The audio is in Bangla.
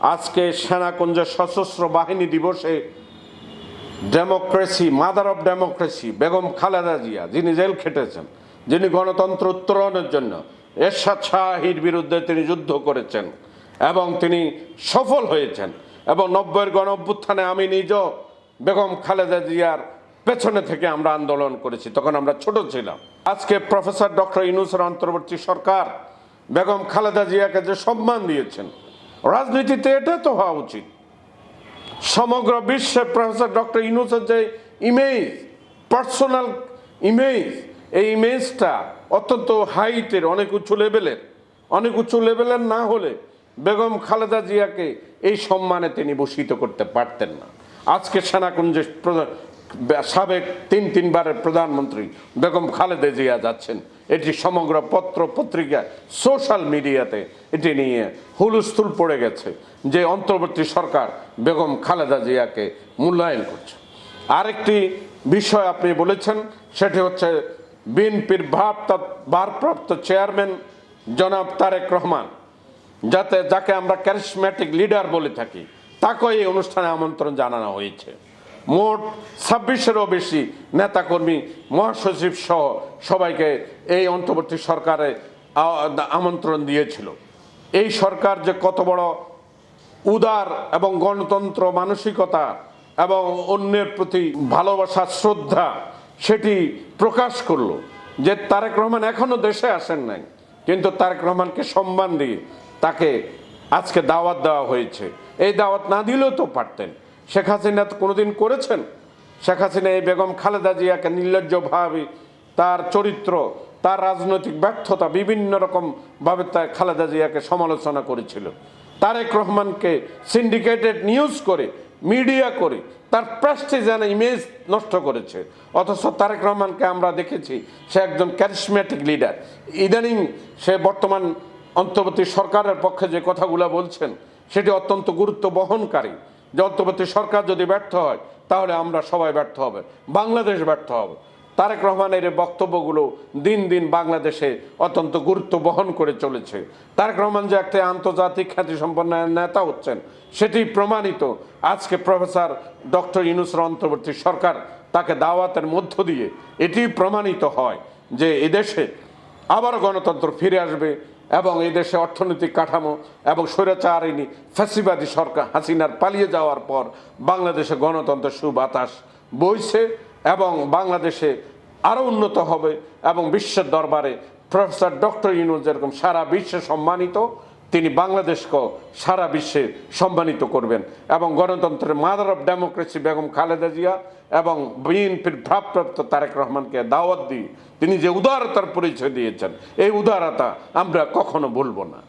আজকে সেনাকুঞ্জের সশস্ত্র বাহিনী দিবসে democracy mother of democracy Begum Khaleda Zia, যিনি জেল খেটেছেন, যিনি গণতন্ত্র উত্তরণের জন্য এরশাদ শাহির বিরুদ্ধে তিনি যুদ্ধ করেছেন এবং তিনি সফল হয়েছেন এবং নব্বইয়ের গণ অভ্যুত্থানে আমি নিজ বেগম খালেদা জিয়ার পেছনে থেকে আমরা আন্দোলন করেছি, তখন আমরা ছোট ছিলাম। আজকে প্রফেসর ডক্টর ইনুসের অন্তর্বর্তী সরকার বেগম খালেদা জিয়াকে যে সম্মান দিয়েছেন রাজনীতিতে এটা তো হওয়া উচিত। সমগ্র বিশ্বে প্রফেসর ডক্টর ইনুসের যে ইমেজ পার্সোনাল ইমেজ এই ইমেজটা অত্যন্ত হাইটের অনেক উঁচু লেভেলের অনেক উঁচু লেভেলের না হলে বেগম খালেদা জিয়াকে এই সম্মানে তিনি ভূষিত করতে পারতেন না। আজকে সেনাকুঞ্জে সাবেক তিন তিনবারের প্রধানমন্ত্রী বেগম খালেদা জিয়া যাচ্ছেন। এটি সমগ্র পত্র পত্রিকা সোশ্যাল মিডিয়াতে এটি নিয়ে হুলস্থুল পড়ে গেছে যে অন্তর্বর্তী সরকার বেগম খালেদা জিয়াকে মূল্যায়ন করছে। আরেকটি বিষয় আপনি বলেছেন, সেটি হচ্ছে বিএনপির ভারপ্রাপ্ত ভারপ্রাপ্ত চেয়ারম্যান জনাব তারেক রহমান, যাতে যাকে আমরা ক্যারিসম্যাটিক লিডার বলে থাকি, তাকেও এই অনুষ্ঠানে আমন্ত্রণ জানানো হয়েছে। মোট ছাব্বিশেরও বেশি নেতাকর্মী মহাসচিব সহ সবাইকে এই অন্তর্বর্তী সরকারে আমন্ত্রণ দিয়েছিল। এই সরকার যে কত বড় উদার এবং গণতন্ত্র, মানসিকতা এবং অন্যের প্রতি ভালোবাসা, শ্রদ্ধা, সেটি প্রকাশ করল যে তারেক রহমান এখনও দেশে আসেন নাই। কিন্তু তারেক রহমানকে সম্মান দিয়ে তাকে আজকে দাওয়াত দেওয়া হয়েছে। এই দাওয়াত না দিলেও তো পারতেন। শেখ হাসিনা কোনোদিন করেছেন? শেখ হাসিনা এই বেগম খালেদা জিয়াকে নির্লজ্জভাবে তার চরিত্র, তার রাজনৈতিক ব্যর্থতা বিভিন্ন রকম ভাবে তা খালেদা জিয়াকে সমালোচনা করেছিল। তারেক রহমানকে সিন্ডিকেটেড নিউজ করে মিডিয়া করে, তার প্রেস্টিজ অ্যান্ড ইমেজ নষ্ট করেছে। অথচ তারেক রহমানকে আমরা দেখেছি, সে একজন ক্যারিসম্যাটিক লিডার ইদানিং সে বর্তমান অন্তর্বর্তী সরকারের পক্ষে যে কথাগুলো বলছেন, সেটি অত্যন্ত গুরুত্ব বহনকারী। যে অন্তর্বর্তী সরকার যদি ব্যর্থ হয়, তাহলে আমরা সবাই ব্যর্থ হবে। বাংলাদেশ ব্যর্থ হবে। তারেক রহমানের বক্তব্যগুলো দিন দিন বাংলাদেশে অত্যন্ত গুরুত্ব বহন করে চলেছে। তারেক রহমান যে একটা আন্তর্জাতিক খ্যাতিসম্পন্ন নেতা হচ্ছেন, সেটি প্রমাণিত। আজকে প্রফেসর ডক্টর ইনুসের অন্তর্বর্তী সরকার তাকে দাওয়াতের মধ্য দিয়ে এটি প্রমাণিত হয় যে এদেশে আবার গণতন্ত্র ফিরে আসবে এবং এই দেশে অর্থনৈতিক কাঠামো এবং স্বৈরাচারিণী ফ্যাসিবাদী সরকার হাসিনার পালিয়ে যাওয়ার পর বাংলাদেশে গণতন্ত্রের সুবাতাস বইছে এবং বাংলাদেশে আরও উন্নত হবে এবং বিশ্বের দরবারে প্রফেসর ডক্টর ইউনুস যেরকম সারা বিশ্বে সম্মানিত তিনি বাংলাদেশকে সারা বিশ্বে সম্মানিত করবেন এবং গণতন্ত্রের mother of democracy Begum Khaleda Zia এবং বিএনপির ভাবপ্রাপ্ত তারেক রহমানকে দাওয়াত দিয়ে তিনি যে উদারতার পরিচয় দিয়েছেন, এই উদারতা আমরা কখনো ভুলব না।